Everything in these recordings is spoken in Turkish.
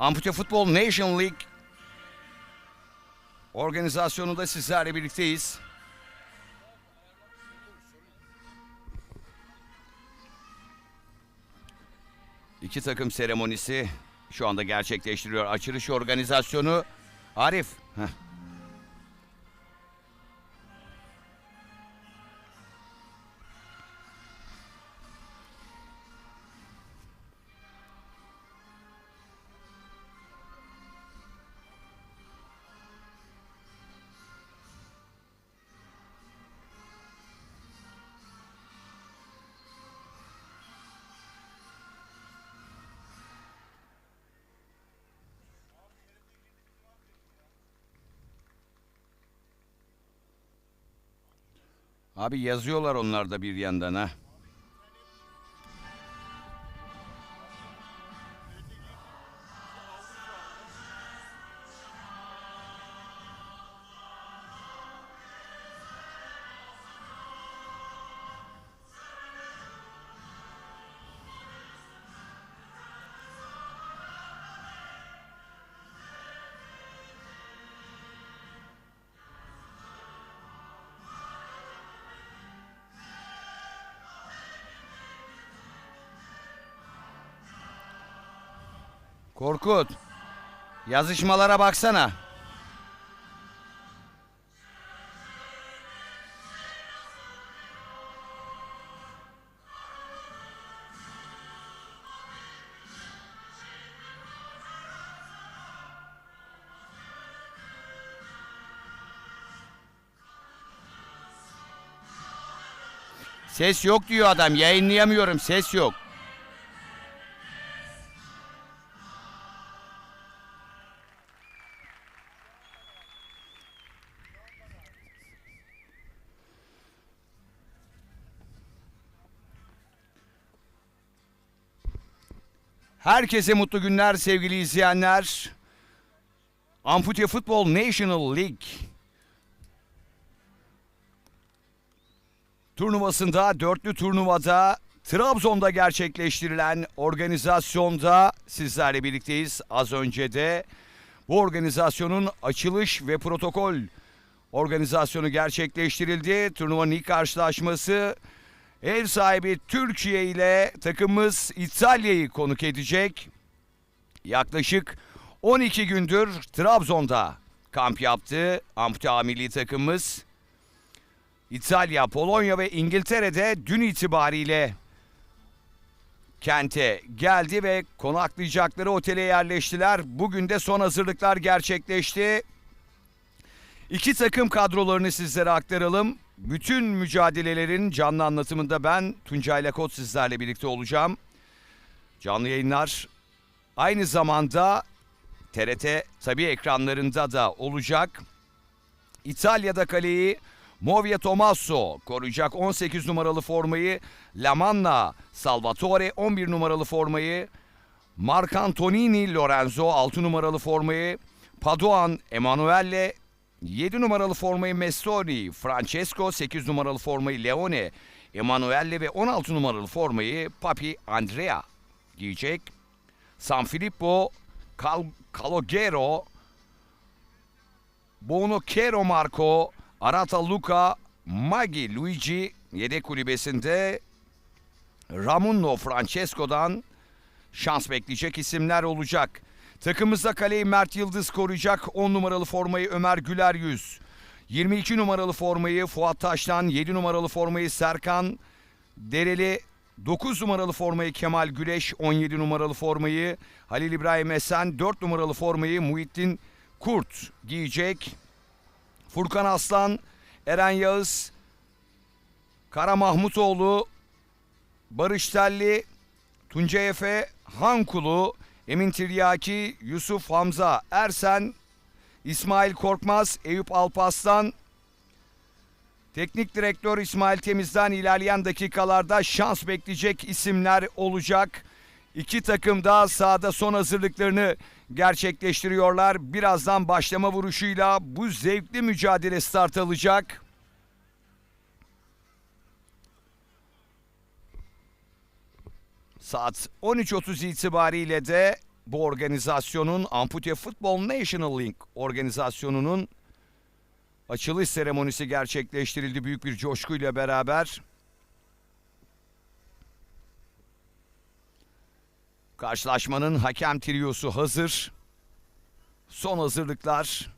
Ampute Futbol Nation League organizasyonunda sizlerle birlikteyiz. İki takım seremonisi şu anda gerçekleştiriyor. Açılış organizasyonu Arif. Heh. Abi yazıyorlar onlar da bir yandan ha. Korkut. Yazışmalara baksana. Ses yok diyor adam. Yayınlayamıyorum. Ses yok. Herkese mutlu günler sevgili izleyenler. Ampute Futbol National League turnuvasında, dörtlü turnuvada Trabzon'da gerçekleştirilen organizasyonda sizlerle birlikteyiz. Az önce de bu organizasyonun açılış ve protokol organizasyonu gerçekleştirildi. Turnuvanın ilk karşılaşması Ev sahibi Türkiye ile takımımız İtalya'yı konuk edecek. Yaklaşık 12 gündür Trabzon'da kamp yaptı ampute milli takımımız. İtalya, Polonya ve İngiltere'de dün itibariyle kente geldi ve konaklayacakları otele yerleştiler. Bugün de son hazırlıklar gerçekleşti. İki takım kadrolarını sizlere aktaralım. Bütün mücadelelerin canlı anlatımında ben Tuncay Lakot sizlerle birlikte olacağım. Canlı yayınlar aynı zamanda TRT tabi ekranlarında da olacak. İtalya'da kaleyi Movia Tomasso koruyacak 18 numaralı formayı. Lamanna Salvatore 11 numaralı formayı. Marcantonini Lorenzo 6 numaralı formayı. Paduan Emanuele 7 numaralı formayı Messori, Francesco 8 numaralı formayı Leone, Emanuele ve 16 numaralı formayı Papi Andrea giyecek. San Filippo, Cal Calogero, Bono Kero Marco, Arata Luca, Magi Luigi yedek kulübesinde Ramuno Francesco'dan şans bekleyecek isimler olacak. Takımımızda kaleyi Mert Yıldız koruyacak. 10 numaralı formayı Ömer Güler Yüz. 22 numaralı formayı Fuat Taş'tan, 7 numaralı formayı Serkan Dereli, 9 numaralı formayı Kemal Güleş, 17 numaralı formayı Halil İbrahim Esen, 4 numaralı formayı Muhittin Kurt giyecek. Furkan Aslan, Eren Yağız, Kara Mahmutoğlu, Barış Telli, Tuncay Efe, Hankulu, Emin Tiryaki, Yusuf Hamza Ersen, İsmail Korkmaz, Eyüp Alpaslan, Teknik direktör İsmail Temiz'den ilerleyen dakikalarda şans bekleyecek isimler olacak. İki takım da sahada son hazırlıklarını gerçekleştiriyorlar. Birazdan başlama vuruşuyla bu zevkli mücadele start alacak. Saat 13.30 itibariyle de bu organizasyonun Ampute Football National League organizasyonunun açılış seremonisi gerçekleştirildi büyük bir coşkuyla beraber. Karşılaşmanın hakem triyosu hazır. Son hazırlıklar.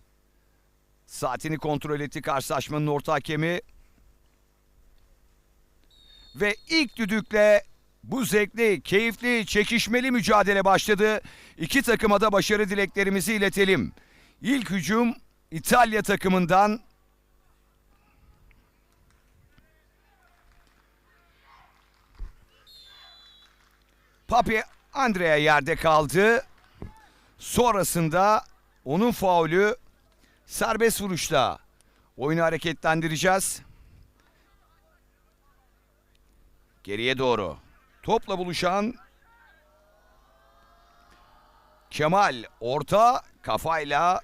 Saatini kontrol etti karşılaşmanın orta hakemi. Ve ilk düdükle bu zevkli, keyifli, çekişmeli mücadele başladı. İki takıma da başarı dileklerimizi iletelim. İlk hücum İtalya takımından Papi Andrea yerde kaldı. Sonrasında onun faulü serbest vuruşla oyunu hareketlendireceğiz. Geriye doğru. Topla buluşan Kemal orta kafayla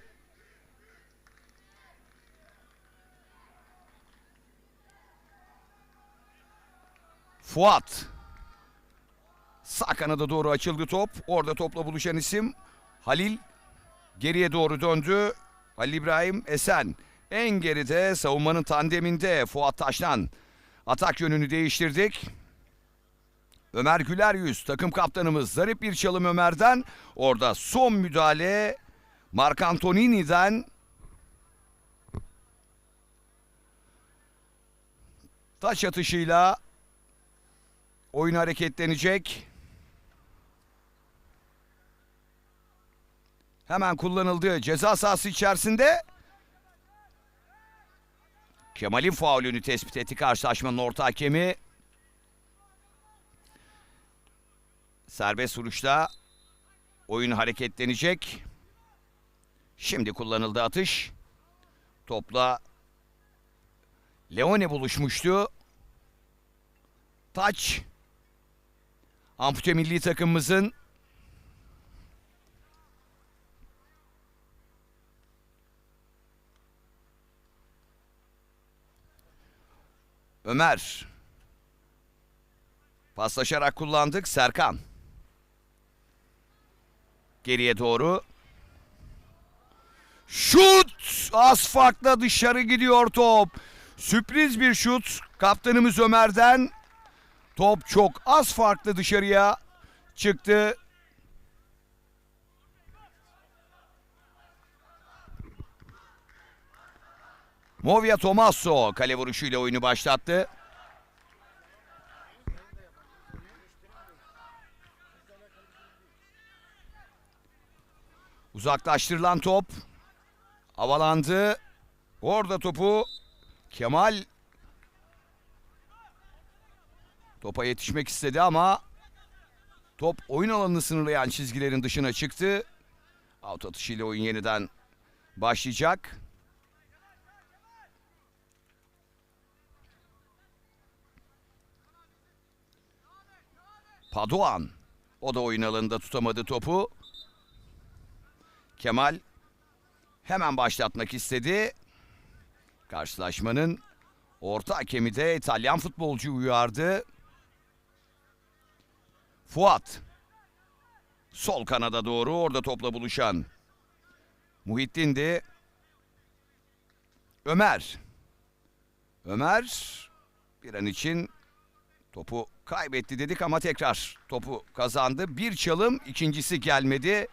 Fuat Sağ kanada doğru açıldı top. Orada topla buluşan isim Halil geriye doğru döndü. Halil İbrahim Esen en geride savunmanın tandeminde Fuat Taşlan. Atak yönünü değiştirdik. Ömer Güler Yüz takım kaptanımız zarif bir çalım Ömer'den. Orada son müdahale Marc Antonini'den. Taç atışıyla oyun hareketlenecek. Hemen kullanıldı ceza sahası içerisinde. Kemal'in faulünü tespit etti karşılaşmanın orta hakemi. Serbest vuruşta oyun hareketlenecek. Şimdi kullanıldı atış. Topla Leone buluşmuştu. Taç. Ampute milli takımımızın Ömer. Paslaşarak kullandık. Serkan. Geriye doğru. Şut! Az farkla dışarı gidiyor top. Sürpriz bir şut. Kaptanımız Ömer'den. Top çok az farklı dışarıya çıktı. Movia Tomasso kale vuruşuyla oyunu başlattı. Uzaklaştırılan top havalandı. Orada topu Kemal topa yetişmek istedi ama top oyun alanını sınırlayan çizgilerin dışına çıktı. Out atışıyla oyun yeniden başlayacak. Padoan. O da oyun alanında tutamadı topu. Kemal hemen başlatmak istedi. Karşılaşmanın orta hakemi de İtalyan futbolcu uyardı. Fuat. Sol kanada doğru orada topla buluşan. Muhittin de Ömer. Ömer bir an için topu kaybetti dedik ama tekrar topu kazandı. Bir çalım ikincisi gelmedi.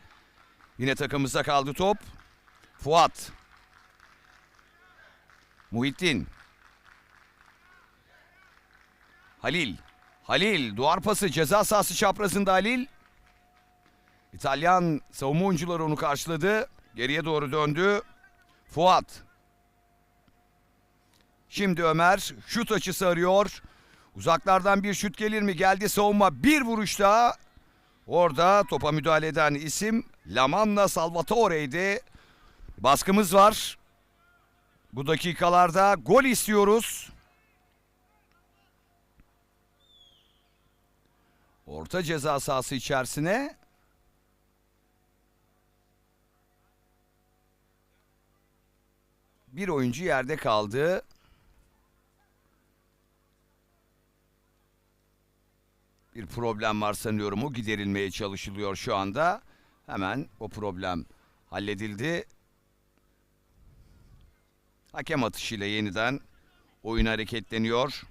Yine takımımızda kaldı top. Fuat. Muhittin. Halil. Halil duvar pası ceza sahası çaprazında Halil. İtalyan savunma oyuncuları onu karşıladı. Geriye doğru döndü. Fuat. Şimdi Ömer şut açısı arıyor. Uzaklardan bir şut gelir mi? Geldi savunma bir vuruş daha. Orada topa müdahale eden isim Lamanna Salvatore'ydi. Baskımız var. Bu dakikalarda gol istiyoruz. Orta ceza sahası içerisine bir oyuncu yerde kaldı. Bir problem var sanıyorum o giderilmeye çalışılıyor şu anda. Hemen o problem halledildi. Hakem atışıyla yeniden oyun hareketleniyor.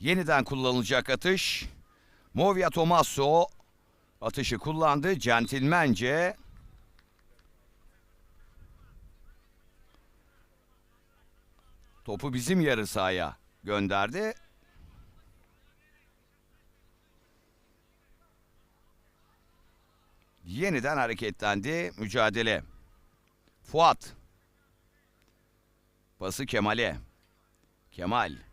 Yeniden kullanılacak atış. Movia Tomasso atışı kullandı. Centilmence topu bizim yarı sahaya gönderdi. Yeniden hareketlendi mücadele. Fuat. Pası Kemal'e. Kemal.